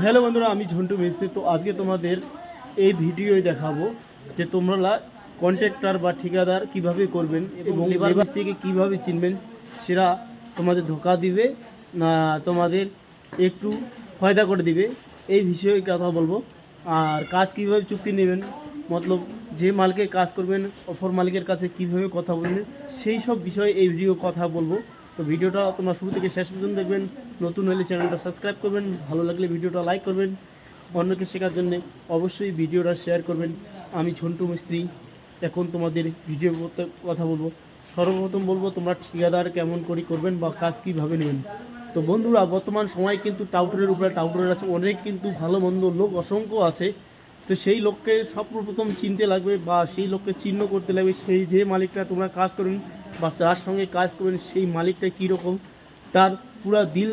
Hello বন্ধুরা আমি ঝন্টু মিস্ত্রি। তো আজকে তোমাদের এই ভিডিওই দেখাবো যে তোমরা কন্ট্রাক্টর বা ঠিকাদার কীভাবে করবেন এবং লেবার মিস্ত্রিকে কীভাবে চিনবেন সেরা তোমাদের ধোকা দিবে না তোমাদের একটু ফায়দা করে দিবে এই বিষয়ে কথা বলব। আর কাজ কীভাবে চুক্তি নেবেন মতলব যে মালিকের কাজ করবেন অপর মালিকের কাছে কীভাবে কথা বলবেন সেই সব বিষয়ে এই ভিডিও কথা বলব। তো ভিডিওটা তোমরা শুরু থেকে শেষ পর্যন্ত দেখবেন। নতুন হলে চ্যানেলটা সাবস্ক্রাইব করবেন, ভালো লাগলে ভিডিওটা লাইক করবেন। অন্যকে শেখার জন্য অবশ্যই ভিডিওটা শেয়ার করবেন। আমি ঝন্টু মিস্ত্রি, এখন তোমাদের ভিডিও কথা বলব। সর্বপ্রথম বলব, তোমরা ঠিকাদার কেমন করে করবেন বা কাজ কীভাবে নেবেন। তো বন্ধুরা, বর্তমান সময় কিন্তু টাউটারের উপরে টাউটারের আছে অনেক কিন্তু ভালো মন্দ লোক অসংখ্য আছে। তো সেই লোককে সর্বপ্রথম চিনতে লাগবে বা সেই লোককে চিহ্ন করতে লাগবে, সেই যে মালিকটা তোমরা কাজ করবেন বা যার সঙ্গে কাজ করবেন সেই মালিকটা কীরকম তার পুরা দিল,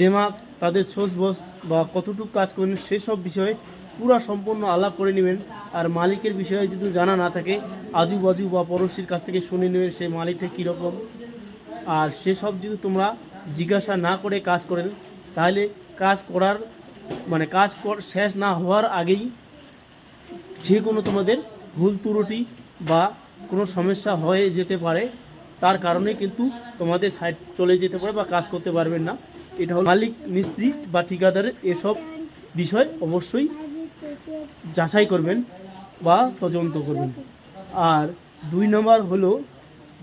দেমাগ, তাদের ছোস বস বা কতটুকু কাজ করবেন সেসব বিষয়ে পুরা সম্পূর্ণ আলাপ করে নেবেন। আর মালিকের বিষয়ে যদি জানা না থাকে আজু বাজু বা পড়োশির কাছ থেকে শুনে নেবেন সেই মালিকটা কীরকম আর সেসব যদি তোমরা জিজ্ঞাসা না করে কাজ করেন, তাহলে কাজ করার মানে কাজ শেষ না হওয়ার আগেই যে কোনো তোমাদের ভুল ত্রুটি বা কোনো সমস্যা হয়ে যেতে পারে, তার কারণে কিন্তু তোমাদের সাইড চলে যেতে পারে বা কাজ করতে পারবেন না। এটা হল মালিক, মিস্ত্রি বা ঠিকাদারের এসব বিষয় অবশ্যই যাচাই করবেন বা তদন্ত করবেন। আর দুই নম্বর হলো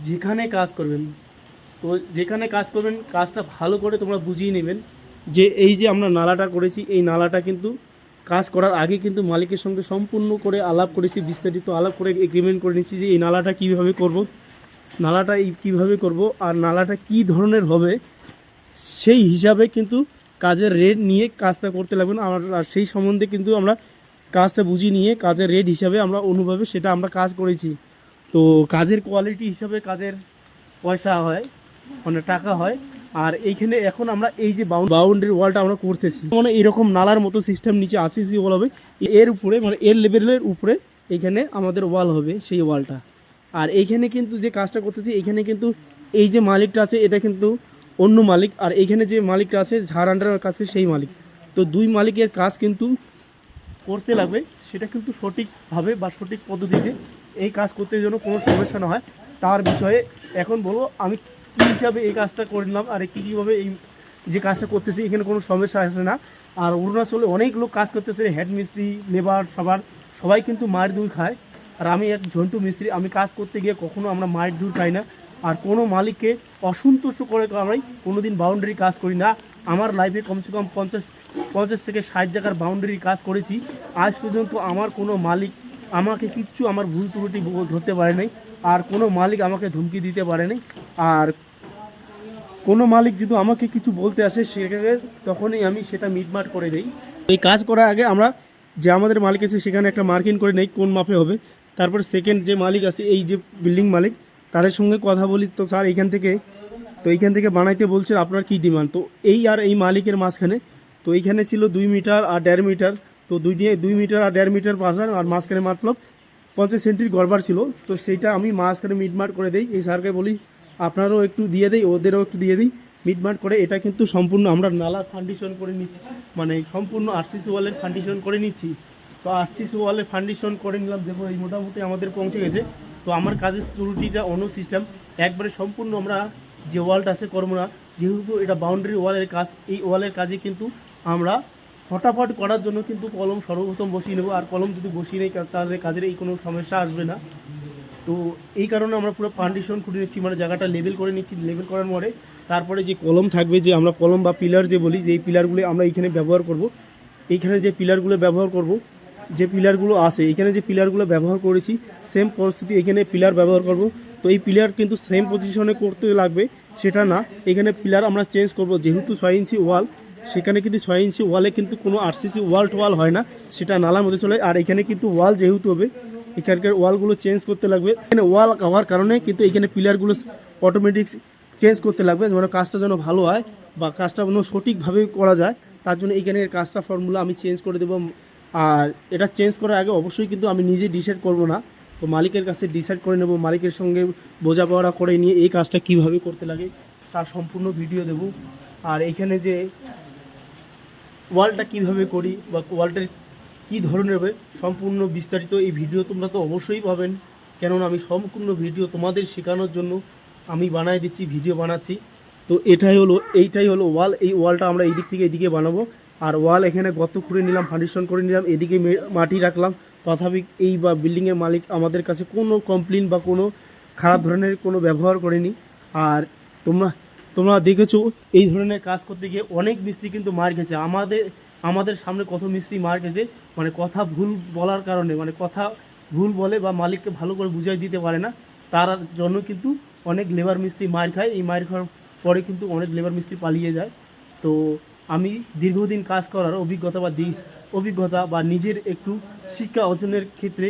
যেখানে কাজ করবেন। তো যেখানে কাজ করবেন, কাজটা ভালো করে তোমরা বুঝিয়ে নেবেন যে এই যে আমরা নালাটা করেছি, এই নালাটা কিন্তু কাজ করার আগে কিন্তু মালিকের সঙ্গে সম্পূর্ণ করে আলাপ করেছি, বিস্তারিত আলাপ করে এগ্রিমেন্ট করে নিয়েছি যে এই নালাটা কীভাবে করব, নালাটা এই কীভাবে করব আর নালাটা কী ধরনের হবে সেই হিসাবে কিন্তু কাজের রেট নিয়ে কাজটা করতে লাগবে না। আর সেই সম্বন্ধে কিন্তু আমরা কাজটা বুঝিয়ে নিয়ে কাজের রেট হিসাবে আমরা অনুভাবে সেটা আমরা কাজ করেছি। তো কাজের কোয়ালিটি হিসাবে কাজের পয়সা হয় মানে টাকা হয়। আর এইখানে এখন আমরা এই যে বাউন্ডারি ওয়ালটা আমরা করতেছি মানে এরকম নালার মতো সিস্টেম নিচে আরসিসি ওয়াল হবে, এর উপরে মানে এর লেভেলের উপরে এইখানে আমাদের ওয়াল হবে সেই ওয়ালটা আর এইখানে কিন্তু যে কাজটা করতেছি, এইখানে কিন্তু এই যে মালিকটা আছে, এটা কিন্তু অন্য মালিক, আর এইখানে যে মালিকটা আছে, ঝাড় আন্ডারের কাছে সেই মালিক। তো দুই মালিকের কাজ কিন্তু করতে লাগবে, সেটা কিন্তু সঠিকভাবে বা সঠিক পদ্ধতিতে এই কাজ করতে যেন কোনো সমস্যা না হয়। তার বিষয়ে এখন বলব, আমি কী হিসাবে এই কাজটা করলাম, আর কী কীভাবে এই যে কাজটা করতেছি, এখানে কোনো সমস্যা আসে না। আর অরুণাচলে অনেক লোক কাজ করতেছে হেড মিস্ত্রি লেবার সবার, সবাই কিন্তু মায়ের দুধ খায়। আর আমি এক ঝন্টু মিস্ত্রি, আমি কাজ করতে গিয়ে কখনো আমরা মায়ের দুধ খাই না। আর কোনো মালিককে অসন্তুষ্ট করে আমি কোনো দিন বাউন্ডারি কাজ করি না। আমার লাইফে কমসে কম পঞ্চাশ পঞ্চাশ থেকে ষাট জায়গার বাউন্ডারি কাজ করেছি। আজ পর্যন্ত আমার কোনো মালিক আমাকে কিচ্ছু আমার ভুল ত্রুটি ধরতে পারে নাই আর কোনো মালিক আমাকে ধমকি দিতে পারে নাই আর কোনো মালিক যদি আমাকে কিছু বলতে আসে সেখানে তখনই আমি সেটা মিটমাট করে দিই এই কাজ করার আগে আমরা যে আমাদের মালিক আছে সেখানে একটা মার্কিং করে নেই কোন মাপে হবে। তারপর সেকেন্ড যে মালিক আছে, এই যে বিল্ডিং মালিক, তাদের সঙ্গে কথা বলি। তো স্যার এইখান থেকে, তো এইখান থেকে বানাইতে বলছে, আপনার কি ডিমান্ড তো এই আর এই মালিকের মাঝখানে, তো এইখানে ছিল দুই মিটার আর দেড় মিটার। তো দুই দিয়ে, দুই মিটার আর দেড় মিটার পাশার আর মাঝখানে মতলব পঞ্চাশ সেন্টির গড়বার ছিল। তো সেইটা আমি মাঝখানে মিটমাট করে দিই। এই স্যারকে বলি আপনারও একটু দিয়ে দিই, ওদেরও একটু দিয়ে দিই। মিটমাট করে এটা কিন্তু সম্পূর্ণ আমরা নালা ফান্ডিশন করে নিচ্ছি। মানে সম্পূর্ণ আরসিসি ওয়ালের ফান্ডিশন করে নিচ্ছি। তো আরসিসি ওয়ালের ফান্ডিশন করে নিলাম, দেখো এই মোটামুটি আমাদের পৌঁছে গেছে। তো আমার কাজের ত্রুটিটা অন্য সিস্টেম একবারে সম্পূর্ণ আমরা যে ওয়ালটা আছে করব না, যেহেতু এটা বাউন্ডারি ওয়ালের কাজ, এই ওয়ালের কাজে কিন্তু আমরা ফটাফট করার জন্য কিন্তু কলম সর্বপ্রথম বসিয়ে নেব। আর কলম যদি বসিয়ে নেই তাহলে কাজের এই কোনো সমস্যা আসবে না। তো এই কারণে আমরা পুরো ফান্ডেশন করে নিচ্ছি মানে জায়গাটা লেভেল করে নিচ্ছি লেভেল করার পরে তারপরে যে কলম থাকবে, যে আমরা কলম বা পিলার যে বলি, যে এই পিলারগুলো আমরা এইখানে ব্যবহার করব। এইখানে যে পিলারগুলো ব্যবহার করব, যে পিলারগুলো আছে এখানে যে পিলারগুলো ব্যবহার করেছি সেম পরিস্থিতি এখানে পিলার ব্যবহার করব। তো এই পিলার কিন্তু সেম পজিশনে করতে লাগবে, সেটা না। এখানে পিলার আমরা চেঞ্জ করব, যেহেতু ছয় ইঞ্চি ওয়াল সেখানে কিন্তু ছয় ইঞ্চি ওয়ালে কিন্তু কোনো আরসিসি ওয়াল ওয়াল হয় না, সেটা নালার মধ্যে চলে, আর এখানে কিন্তু ওয়াল যেহেতু হবে এখানকার ওয়ালগুলো চেঞ্জ করতে লাগবে। এখানে ওয়াল হওয়ার কারণে কিন্তু এখানে পিলারগুলো অটোমেটিক চেঞ্জ করতে লাগবে, যেন কাজটা যেন ভালো হয় বা কাজটা যেন সঠিকভাবে করা যায়। তার জন্য এখানে কাজটা ফর্মুলা আমি চেঞ্জ করে দেবো। আর এটা চেঞ্জ করার আগে অবশ্যই কিন্তু আমি নিজে ডিসাইড করব না। তো মালিকের কাছে ডিসাইড করে নেব, মালিকের সঙ্গে বোঝাপড়া করে নিয়ে এই কাজটা কীভাবে করতে লাগে, তার সম্পূর্ণ ভিডিও দেব। আর এখানে যে ওয়ালটা কীভাবে করি বা ওয়ালটার কী ধরনের হবে সম্পূর্ণ বিস্তারিত এই ভিডিও তোমরা তো অবশ্যই পাবেন। কেননা আমি সম্পূর্ণ ভিডিও তোমাদের শেখানোর জন্য আমি বানাই দিচ্ছি, ভিডিও বানাচ্ছি। তো এটাই হলো, এইটাই হলো ওয়াল, এই ওয়ালটা আমরা এই দিক থেকে এদিকে বানাবো। আর ওয়াল এখানে গর্ত খুঁড়ে নিলাম ফাউন্ডেশন করে নিলাম, এদিকে মাটি রাখলাম। তথাপি এই বা বিল্ডিংয়ের মালিক আমাদের কাছে কোনো কমপ্লেন বা কোনো খারাপ ধরনের কোনো ব্যবহার করেনি। আর তোমরা তোমরা দেখেছ, এই ধরনের কাজ করতে গিয়ে অনেক মিস্ত্রি কিন্তু মার খেয়েছে। আমাদের আমাদের সামনে কত মিস্ত্রি মার খেয়েছে মানে কথা ভুল বলার কারণে মানে কথা ভুল বলে বা মালিককে ভালো করে বুঝাই দিতে পারে না, তার জন্য কিন্তু অনেক লেবার মিস্ত্রি মার খায়। এই মার খাওয়ার পরে কিন্তু অনেক লেবার মিস্ত্রি পালিয়ে যায়। তো আমি দীর্ঘদিন কাজ করার অভিজ্ঞতা বা অভিজ্ঞতা বা নিজের একটু শিক্ষা অর্জনের ক্ষেত্রে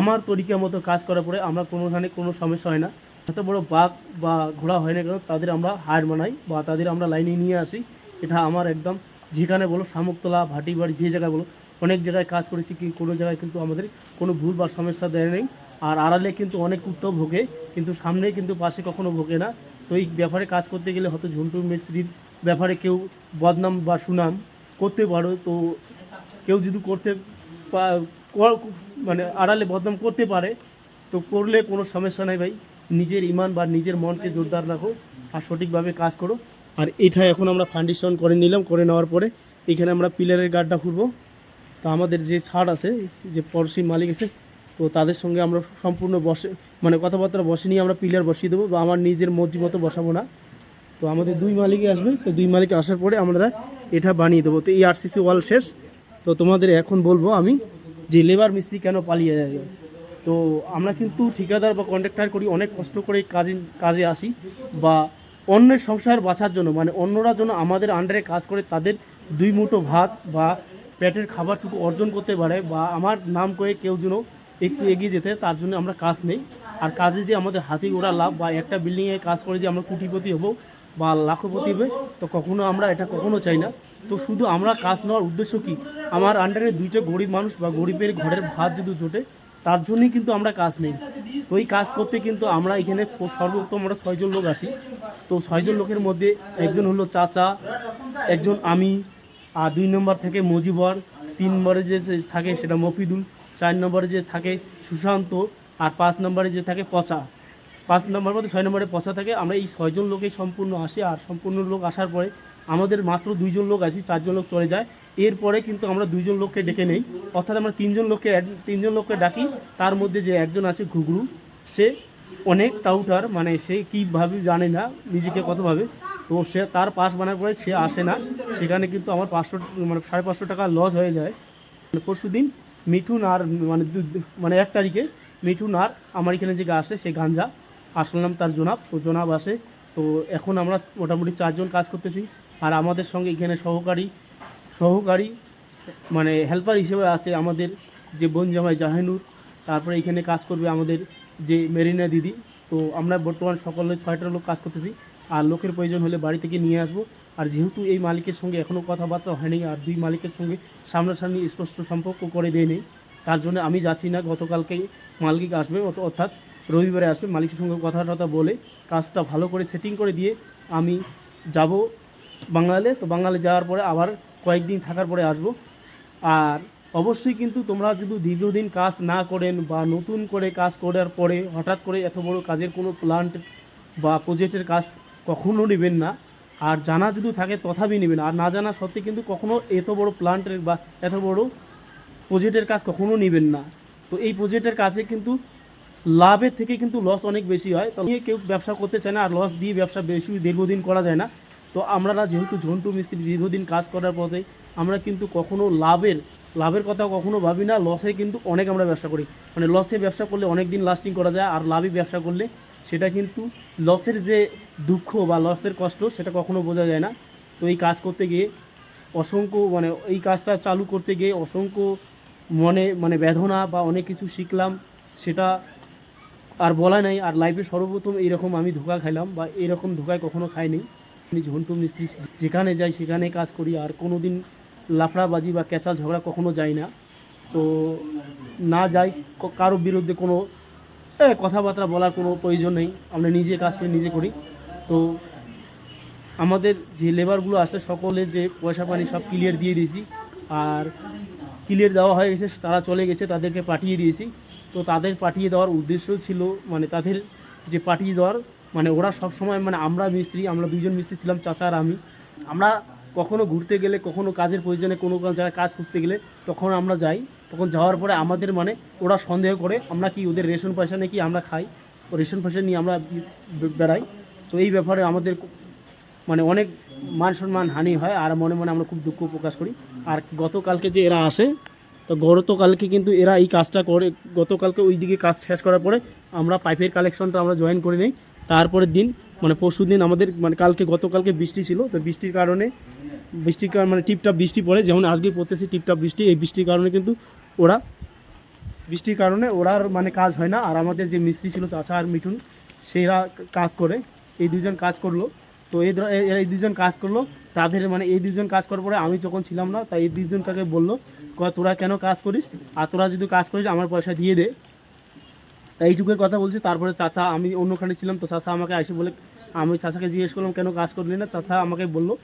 আমার তরিকা মতো কাজ করার পরে আমরা কোনোখানে কোনো সমস্যা হয় না। এত বড় বাঘ বা ঘোড়া হয় না কেন, তাদের আমরা হার মানাই বা তাদের আমরা লাইনে নিয়ে আসি। এটা আমার একদম যেখানে বলো, শামুকতলা, ভাটিবাড়ি, যে জায়গায় বলো, অনেক জায়গায় কাজ করেছি কি, কোনো জায়গায় কিন্তু আমাদের কোনো ভুল বা সমস্যা দেয় নেই। আর আড়ালে কিন্তু অনেক উত্তর ভোগে, কিন্তু সামনে কিন্তু পাশে কখনো ভোগে না। তো এই ব্যাপারে কাজ করতে গেলে হয়তো ঝুন্টু মিস্ত্রির ব্যাপারে কেউ বদনাম বা সুনাম করতে পারো। তো কেউ যদি করতে মানে আড়ালে বদনাম করতে পারে, তো করলে কোনো সমস্যা নাই ভাই। নিজের ইমান বা নিজের মনকে জোরদার রাখো আর সঠিকভাবে কাজ করো। আর এটা এখন আমরা ফাউন্ডেশন করে নিলাম, করে নেওয়ার পরে এখানে আমরা পিলারের গার্ডটা খুলবো। তো আমাদের যে ছাড় আছে, যে পড়শি মালিক আছে, তো তাদের সঙ্গে আমরা সম্পূর্ণ বসে মানে কথাবার্তা বসে নিয়ে আমরা পিলার বসিয়ে দেবো বা আমার নিজের মর্জি মতো বসাবো না। তো আমাদের দুই মালিকে আসবে, তো দুই মালিকে আসার পরে আমরা এটা বানিয়ে দেবো। তো এই আরসিসি ওয়াল শেষ। তো তোমাদের এখন বলব আমি যে লেবার মিস্ত্রি কেন পালিয়ে যায়? তো আমরা কিন্তু ঠিকাদার বা কন্ট্রাক্টর করি, অনেক কষ্ট করে কাজে কাজে আসি বা অন্যের সংসার বাঁচার জন্য মানে অন্যরা যেন আমাদের আন্ডারে কাজ করে, তাদের দুই মুঠো ভাত বা পেটের খাবারটুকু অর্জন করতে পারে বা আমার নাম করে কেউ যেন একটু এগিয়ে যেতে, তার জন্য আমরা কাজ নেই। আর কাজে যে আমাদের হাতি ওড়া লাভ বা একটা বিল্ডিংয়ে কাজ করে যে আমরা কুটিপতি হব বা লাখপতি হবে তো কখনো আমরা এটা কখনো চাই না। তো শুধু আমরা কাজ নেওয়ার উদ্দেশ্য কি? আমার আন্ডারে দুইটা গরিব মানুষ বা গরিবের ঘরের ভাত যদি জোটে তার জন্যই কিন্তু আমরা কাজ নেই। ওই কাজ করতে কিন্তু আমরা এখানে সর্বোত্তম আমরা ছয়জন লোক আসি তো ছয়জন লোকের মধ্যে একজন হলো চাচা, একজন আমি, আর দুই নম্বর থেকে মজিবর, তিন নম্বরে যে থাকে সেটা মফিদুল, চার নম্বরে যে থাকে সুশান্ত, আর পাঁচ নম্বরে যে থাকে পচা। পাঁচ নম্বর মধ্যে ছয় নম্বরে পচা থাকে। আমরা এই ছয়জন লোকেই সম্পূর্ণ আসি, আর সম্পূর্ণ লোক আসার পরে আমাদের মাত্র দুইজন লোক আসি চারজন লোক চলে যায়। এরপরে কিন্তু আমরা দুইজন লোককে ডেকে নেই। অর্থাৎ আমরা তিনজন লোককে তিনজন লোককে ডাকি। তার মধ্যে যে একজন আছে ঘুঘরু, সে অনেক টাউটার মানে সে কীভাবে জানে না, নিজেকে কতভাবে তো সে তার পাস বানার পরে সে আসে না। সেখানে কিন্তু আমার পাঁচশো মানে সাড়ে পাঁচশো টাকা লস হয়ে যায়। পরশু দিন মিঠুন আর মানে মানে এক তারিখে মিঠুন আর আমার এখানে যে আসে, সে গাঞ্জা। আসলাম তার জনাব। তো জোনাব আসে। তো এখন আমরা মোটামুটি চারজন কাজ করতেছি। আর আমাদের সঙ্গে এখানে সহকারী সহকারী মানে হেল্পার হিসেবে আছে আমাদের যে বোন জামাই জাহানুর তারপরে এখানে কাজ করবে আমাদের যে মেরিনা দিদি। তো আমরা বর্তমান সকলে ছয়টা লোক কাজ করতেছি। আর লোকের প্রয়োজন হলে বাড়ি থেকে নিয়ে আসব। আর যেহেতু এই মালিকের সঙ্গে এখনও কথাবার্তা হয়নি, আর দুই মালিকের সঙ্গে সামনাসামনি স্পষ্ট সম্পর্ক করে দেয়নি তার জন্য আমি যাচ্ছি না। গতকালকেই মালিক আসবে অর্থাৎ রবিবারে আসবে। মালিকের সঙ্গে কথা টথা বলে কাজটা ভালো করে সেটিং করে দিয়ে আমি যাব। বাঙালে, তো বাঙালি যাওয়ার পরে আবার কয়েকদিন থাকার পরে আসব। আর অবশ্যই কিন্তু তোমরা যদি দীর্ঘদিন কাজ না করেন বা নতুন করে কাজ করার পরে হঠাৎ করে এত বড় কাজের কোনো প্ল্যান্ট বা প্রজেক্টের কাজ কখনো নেবেন না। আর জানা যদি থাকে তথাপি নেবেন। আর না জানা সত্ত্বে কিন্তু কখনো এত বড় প্ল্যান্টের বা এত বড় প্রজেক্টের কাজ কখনো নেবেন না। তো এই প্রজেক্টের কাজে কিন্তু লাভের থেকে কিন্তু লস অনেক বেশি হয়। তো কেউ ব্যবসা করতে চায় না, আর লস দিয়ে ব্যবসা বেশি দীর্ঘদিন করা যায় না। তো আমরা যেহেতু ঝন্টু মিস্ত্রি দীর্ঘদিন কাজ করার পথে, আমরা কিন্তু কখনো লাভের লাভের কথা কখনো ভাবি না, লসে কিন্তু অনেক আমরা ব্যবসা করি। মানে লসে ব্যবসা করলে অনেক দিন লাস্টিং করা যায়, আর লাভে ব্যবসা করলে সেটা কিন্তু লসের যে দুঃখ বা লসের কষ্ট সেটা কখনো বোঝা যায় না। তো এই কাজ করতে গিয়ে অসংখ্য মানে এই কাজটা চালু করতে গিয়ে অসংখ্য মনে মানে বেদনা বা অনেক কিছু শিখলাম, সেটা আর বলা নাই, আর লাইফে সর্বপ্রথম এইরকম আমি ধোকা খাইলাম বা এরকম ধোকায় কখনো খাইনি। আমি ঝন্টু মিস্ত্রি, যেখানে যাই সেখানে কাজ করি, আর কোনো দিন লাফড়াবাজি বা ক্যাচাল ঝগড়া কখনো যাই না। তো না যাই কারোর বিরুদ্ধে কোনো কথাবার্তা বলার কোনো প্রয়োজন নেই। আমরা নিজে কাজ করে, নিজে করি। তো আমাদের যে লেবারগুলো আসে সকলের যে পয়সা পানি সব ক্লিয়ার দিয়ে দিয়েছি। আর ক্লিয়ার দেওয়া হয়ে গেছে, তারা চলে গেছে, তাদেরকে পাঠিয়ে দিয়েছি। তো তাদের পাঠিয়ে দেওয়ার উদ্দেশ্য ছিল মানে তাদের যে পাঠিয়ে দেওয়ার মানে ওরা সব সময় মানে আমরা মিস্ত্রি, আমরা দুজন মিস্ত্রি ছিলাম, চাচা আর আমি। আমরা কখনো ঘুরতে গেলে, কখনো কাজের প্রয়োজনে কোনো জায়গায় কাজ খুঁজতে গেলে তখন আমরা যাই। তখন যাওয়ার পরে আমাদের মানে ওরা সন্দেহ করে, আমরা কি ওদের রেশন পয়সা নাকি আমরা খাই? ও রেশন পয়সা নিয়ে আমরা বেড়াই। তো এই ব্যাপারে আমাদের মানে অনেক মান সম্মান হানি হয় আর মনে মনে আমরা খুব দুঃখ প্রকাশ করি। আর গতকালকে যে এরা আসে, তো গতকালকে কিন্তু এরা এই কাজটা করে, গতকালকে ওই দিকে কাজ শেষ করার পরে আমরা পাইপের কালেকশনটা আমরা জয়েন করে নিই। তারপরের দিন মানে পরশু দিন আমাদের মানে কালকে, গতকালকে বৃষ্টি ছিল, তো বৃষ্টির কারণে বৃষ্টির কারণে মানে টিপটাপ বৃষ্টি পড়ে, যেমন আজকে পড়তেছে টিপটাপ বৃষ্টি, এই বৃষ্টির কারণে কিন্তু ওরা, বৃষ্টির কারণে ওরা মানে কাজ হয় না, আর আমাদের যে মিস্ত্রি ছিল চাচা আর মিঠুন, সেরা কাজ করে, এই দুজন কাজ করল, তো এই এই দুজন কাজ করল, তাদের মানে এই দুজন কাজ করার পরে আমি যখন ছিলাম না, তাই এই দুজন কাকে বলল তোরা কেন কাজ করিস? আর তোরা যদি কাজ করিস, আমার পয়সা দিয়ে দে। এইটুকুর কথা বলছি। তারপরে চাচা, আমি অন্যখানে ছিলাম, তো চাচা আমাকে এসে বলে, আমি চাচাকে জিজ্ঞেস করলাম, কেন কাজ করলি না? চাচা আমাকে বলল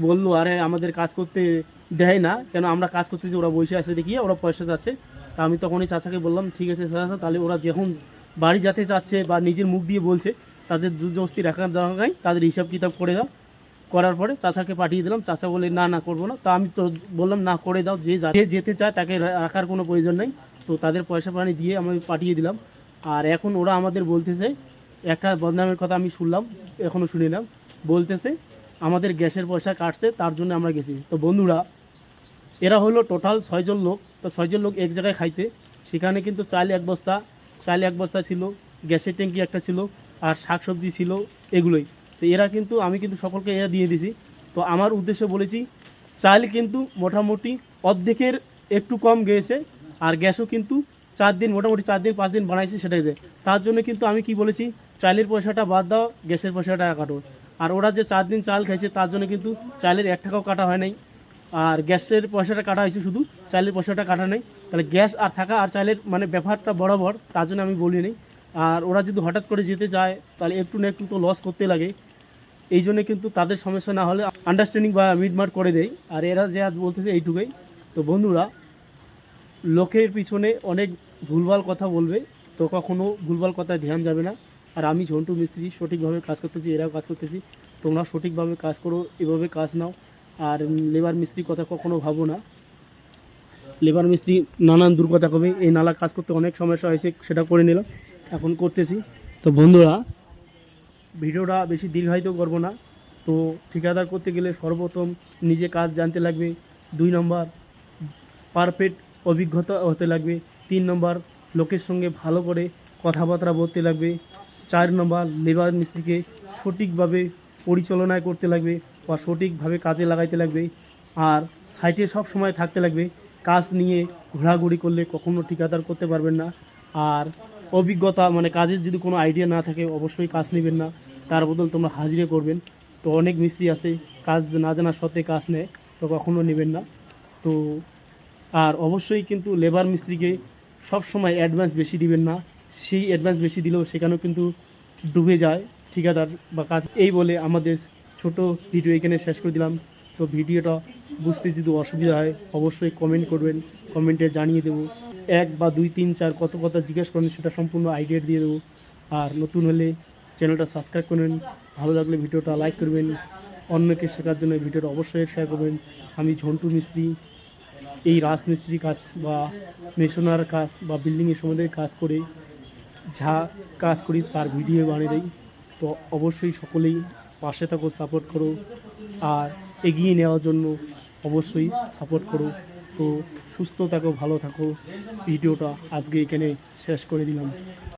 বলল, আরে, আমাদের কাজ করতে দেয় না। কেন আমরা কাজ করতেছি, ওরা বসে আছে দেখিয়ে ওরা পয়সা যাচ্ছে তা আমি তখনই চাচাকে বললাম, ঠিক আছে চাচা, তাহলে ওরা যখন বাড়ি যেতে চাচ্ছে বা নিজের মুখ দিয়ে বলছে, তাদের জোরজবস্তি রাখার দরকার তাদের হিসাব কিতাব করে দাও। করার পরে চাচাকে পাঠিয়ে দিলাম, চাচা বলে, না না, করব না। তা আমি তো বললাম, না, করে দাও, যে যা- যেতে চায়, তাকে রাখার কোনো প্রয়োজন নেই। তো তাদের পয়সা পানি দিয়ে আমি পাঠিয়ে দিলাম। আর এখন ওরা আমাদের বলতেছে, একটা বদনামের কথা আমি শুনলাম এখনও শুনিলাম বলতেছে, আমাদের গ্যাসের পয়সা কাটছে, তার জন্য আমরা গেছি। তো বন্ধুরা, এরা হলো টোটাল ছয়জন লোক, তো ছয়জন লোক এক জায়গায় খাইতে, সেখানে কিন্তু চাল এক বস্তা, চাল এক বস্তা ছিল, গ্যাসের ট্যাঙ্কি একটা ছিল, আর শাকসবজি ছিল, এগুলোই। তো এরা কিন্তু, আমি কিন্তু সকলকে এরা দিয়ে দিছি। তো আমার উদ্দেশ্যে বলেছি, চাল কিন্তু মোটামুটি অর্ধেকের একটু কম গিয়েছে আর গ্যাসও কিন্তু চার দিন, মোটামুটি চার দিন, পাঁচ দিন বানাইছে সেটাই দেয় তার জন্য কিন্তু আমি কি বলেছি, চালের পয়সাটা বাদ দাও, গ্যাসের পয়সাটা কাটো। আর ওরা যে চার দিন চাল খাইছে, তার জন্য কিন্তু চালের এক টাকাও কাটা হয় নাই। আর গ্যাসের পয়সাটা কাটা হয়েছে শুধু, চালের পয়সাটা কাটা নেই। তাহলে গ্যাস আর থাকা আর চালের মানে ব্যাপারটা বরাবর, তার জন্য আমি বলি নেই। আর ওরা যদি হঠাৎ করে যেতে যায়, তাহলে একটু না একটু তো লস করতে লাগে। এই জন্য কিন্তু তাদের সমস্যা না হলে আন্ডারস্ট্যান্ডিং বা মিটমাট করে দেয়। আর এরা যে আজ বলতেছে এইটুকুই। তো বন্ধুরা লোকের পিছনে অনেক ভুলভাল কথা বলবে, তো কখনো ভুলভাল কথায় ধ্যান যাবে না। আর আমি ঝন্টু মিস্ত্রি, সঠিকভাবে কাজ করতেছি, এরাও কাজ করতেছি। তোমরা সঠিকভাবে কাজ করো, এভাবে কাজ নাও। আর লেবার মিস্ত্রি কথা কখনো ভাবো না। লেবার মিস্ত্রি নানান দুর্গতা কবে এই নালা কাজ করতে অনেক সমস্যা হয়েছে, সেটা করে নিলাম। এখন করতেছি। তো বন্ধুরা, ভিডিওটা বেশি দীর্ঘায়িত করব না। তো ঠিকাদার করতে গেলে সর্বপ্রথম নিজে কাজ জানতে লাগবে। দুই নম্বর পারফেক্ট অভিজ্ঞতা হতে লাগবে। তিন নম্বর, লোকের সঙ্গে ভালো করে কথাবার্তা বলতে লাগবে। চার নম্বর, লেবার মিস্ত্রিকে সঠিকভাবে পরিচালনায় করতে লাগবে বা সঠিকভাবে কাজে লাগাইতে লাগবে। আর সাইটে সব সময় থাকতে লাগবে। কাজ নিয়ে ঘোরাঘুরি করলে কখনো ঠিকাদার করতে পারবেন না। আর অভিজ্ঞতা মানে কাজের যদি কোনো আইডিয়া না থাকে, অবশ্যই কাজ নেবেন না। তার বদল তোমরা হাজিরে করবেন। তো অনেক মিস্ত্রি আছে, কাজ না জানার সত্ত্বে কাজ নেয়, তো কখনো নেবেন না। তো আর অবশ্যই কিন্তু লেবার মিস্ত্রিকে সব সময় অ্যাডভান্স বেশি দিবেন না। সেই অ্যাডভান্স বেশি দিলেও সেখানেও কিন্তু ডুবে যায় ঠিকাদার বা কাজ। এই বলে আমাদের ছোট ভিডিও এখানে শেষ করে দিলাম। তো ভিডিওটা বুঝতে যদি অসুবিধা হয়, অবশ্যই কমেন্ট করবেন। কমেন্টে জানিয়ে দেবো। এক বা দুই, তিন, চার, কত কথা জিজ্ঞেস করেন, সেটা সম্পূর্ণ আইডিয়া দিয়ে দেবো। আর নতুন হলে চ্যানেলটা সাবস্ক্রাইব করবেন। ভালো লাগলে ভিডিওটা লাইক করবেন। অন্যকে শেখার জন্য ভিডিওটা অবশ্যই শেয়ার করবেন। আমি ঝন্টু মিস্ত্রি। এই রাজমিস্ত্রি কাজ বা মেশনার কাজ বা বিল্ডিংয়ের সম্বন্ধে কাজ করে যা কাজ করি তার ভিডিও বানিয়ে দিই। তো অবশ্যই সকলেই পাশে থাকো সাপোর্ট করো আর এগিয়ে নেওয়ার জন্য অবশ্যই সাপোর্ট করো। তো সুস্থ থাকো, ভালো থাকো। ভিডিওটা আজকে এখানে শেষ করে দিলাম।